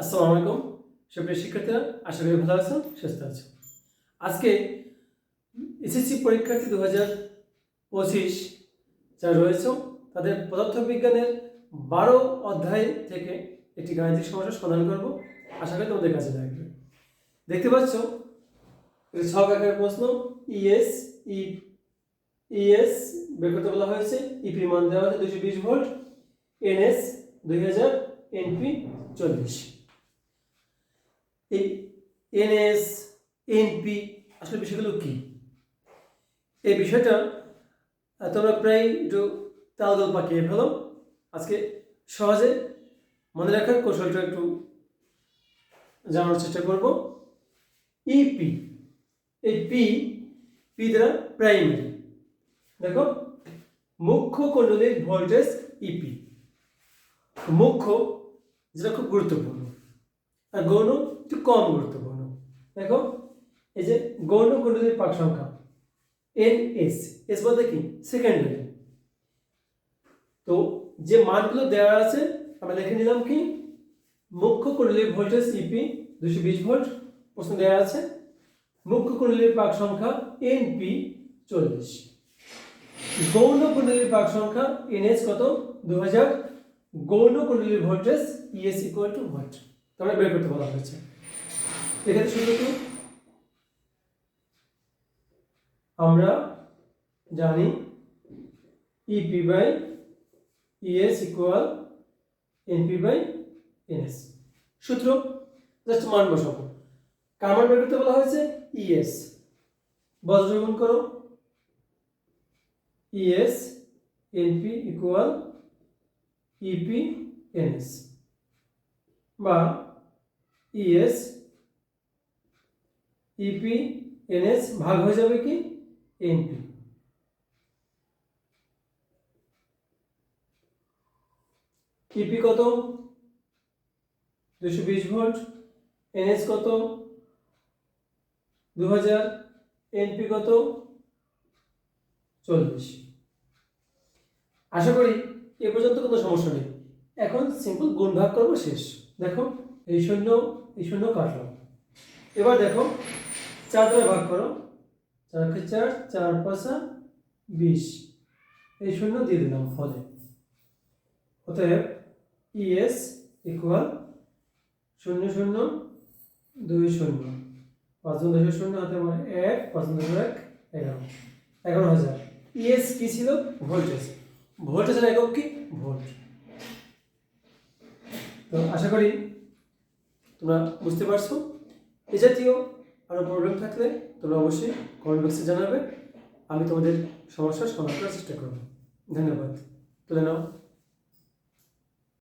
আসসালামু আলাইকুম। সুপ্রিয় শিক্ষার্থীরা, আশা করি ভালো আছেন, সুস্থ আছেন। আজকে এসএসসি পরীক্ষার্থী দু হাজার পঁচিশ যারা রয়েছে, তাদের পদার্থবিজ্ঞানের বারো অধ্যায় থেকে একটি গাণিতিক সমস্যার সমাধান করব। আশা করি তোমাদের কাছে লাগবে। দেখতে পাচ্ছ ছক আকারের প্রশ্ন ইএস ই ইএস বের করতে বলা হয়েছে ইপি মান দেওয়া হয়েছে দুশো বিশ ভোল্ট এনএস দুই হাজার এনপি চল্লিশ। এই এনএস এনপি আসলে বিষয়গুলো কি? এই বিষয়টা তোমরা প্রায় একটু তালদল পাকিয়ে ফেলো। আজকে সহজে মনে রাখার কৌশলটা একটু জানার চেষ্টা করব। ইপি এই পি পি দ্বারা প্রাইমারি দেখো, মুখ্য কুণ্ডলীর ভোল্টেজ ইপি মুখ্য, যেটা খুব গুরুত্বপূর্ণ। আর গৌণ একটু কম গুরুত্বপূর্ণ দেখো, এই যে গৌণ কুণ্ডলীর পাক সংখ্যা এন এস এস বলতে কি? সেকেন্ডারি তো যে মানগুলো দেওয়া আছে, আমরা লিখে নিলাম কি? মুখ্য কুণ্ডলীর ভোল্টেজ ইপি দুশো বিশ ভোল্ট, প্রশ্ন দেওয়া আছে। মুখ্য কুণ্ডলীর পাক সংখ্যা এন পি চল্লিশ। গৌণ কুণ্ডলীর পাক সংখ্যা এনএস কত? দু হাজার গৌণ কুণ্ডলীর voltage ES equal to volt তোমরা বের করতে বলা হয়েছে। এখানে শুধু আমরা জানি EP by ES equal NP by NS সূত্র জাস্ট মান বসাবো। কার মান বের করতে বলা হয়েছে? ইএস বজ্রগুণ করো। ES NP equal EP NS বা ইএস ইপি এনএস ভাগ হয়ে যাবে কি? এনপি ইপি কত? দুশো বিশ ভোল্ট। এনএস কত? দু হাজার এনপি কত? চল্লিশ। আশা করি এ পর্যন্ত কোনো সমস্যা নেই। এখন সিম্পল গুণ ভাগ করব শেষ। দেখো। এই শূন্য এই শূন্য কাটলো এবার দেখো, চার দ্বারা ভাগ করো। চারকে চার চার পাঁচা, বিশ। এই শূন্য দিয়ে দিলাম ফলে। অতএব ইএস ইকুয়াল শূন্য শূন্য, দুই, শূন্য। পাঁচ দশ শূন্য হাতে আমার এক, পাঁচ দশ এক, এগারো। এগারো হাজার। ইএস কি ছিল? ভোল্টেজ। ভোল্টেজের একক কি? ভোল্ট। তো আশা করি তোমরা বুঝতে পারছ? এ জাতীয় আরও প্রবলেম থাকলে তোমরা অবশ্যই কমেন্ট বক্সে জানাবে। আমি তোমাদের সমস্যার সমাধান করার চেষ্টা করব। ধন্যবাদ। তুলে নাও।